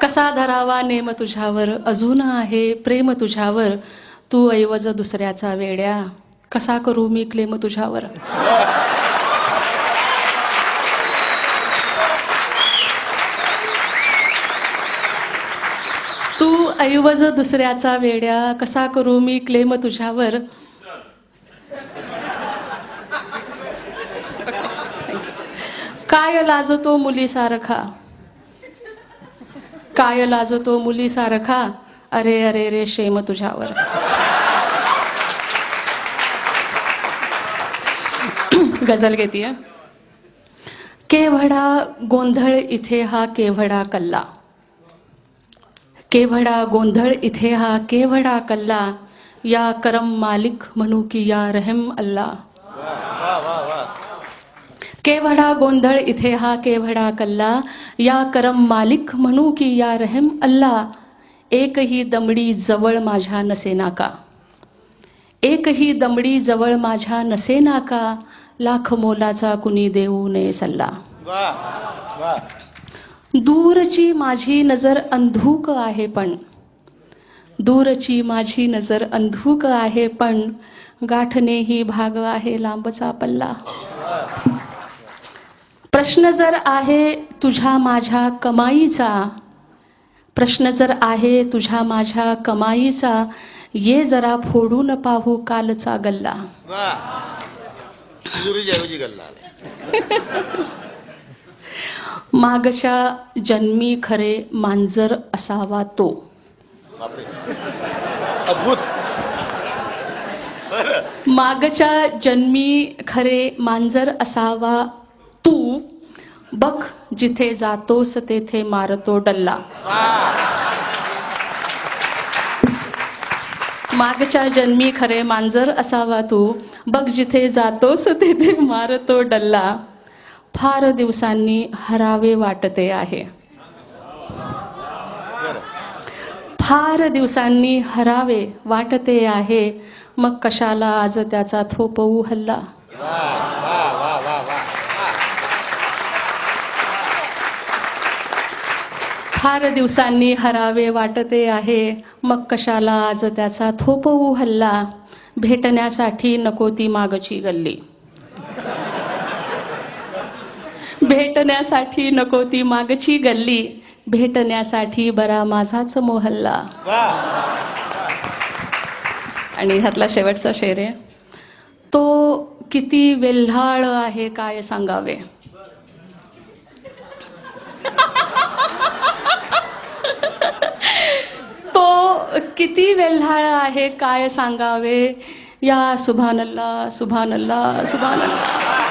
कसा धरावा नेम तुझ्यावर? अजून आहे प्रेम तुझ्यावर. तू ऐवज दुसऱ्याचा वेड्या. कसा करू मी क्लेम तुझ्यावर? तू ऐवज दुसऱ्याचा वेड्या. कसा करू मी क्लेम तुझ्यावर? काय लाजतो मुलीसारखा? काय लाजतो मुली सारखा अरे अरे रे शेम तुझ्यावर. गजल घेतीये. केवढा गोंधळ इथे हा केवढा कल्ला. केवढा गोंधळ इथे हा केवढा कल्ला. या करम मालिक म्हणू की या रहम अल्ला. केवढा गोंधळ इथे हा केवढा कल्ला? या करम मालिक म्हणू की या रहम अल्ला. एकही दमडी जवळ माझ्या नसेना का? एकही दमडी जवळ माझ्या नसेना का? लाख मोलाचा कुणी देऊ नये सल्ला. दूरची माझी नजर अंधूक आहे पण. दूरची माझी नजर अंधूक आहे पण. गाठणे ही भाग आहे लांबचा पल्ला. प्रश्न जर आहे तुझ्या माझ्या कमाईचा प्रश्न जर आहे तुझ्या माझ्या कमाईचा ये जरा फोडून पाहू कालचा गल्ला. मागच्या जन्मी खरे मांजर असावा तो. मागच्या जन्मी खरे मांजर असावा तू बघ जिथे जातोस तेथे मारतो डल्ला. मागच्या जन्मी खरे मांजर असावा तू. बघ जिथे जातोस तेथे मारतो डल्ला. फार दिवसांनी हरावे वाटते आहे. फार दिवसांनी हरावे वाटते आहे. मग कशाला आज त्याचा थोपवू हल्ला? फार दिवसांनी हरावे वाटते आहे. मग कशाला आज त्याचा थोपवू हल्ला? भेटण्यासाठी नको ती मागची गल्ली. भेटण्यासाठी नको ती मागची गल्ली. भेटण्यासाठी बरा माझाच मोहल्ला. आणि ह्यातला शेवटचा शेर आहे. तो किती वेल्हाळ आहे काय सांगावे तो किती वेल्हाळ आहे काय सांगावे? या सुभानल्ला सुभानल्ला सुभानल्ला.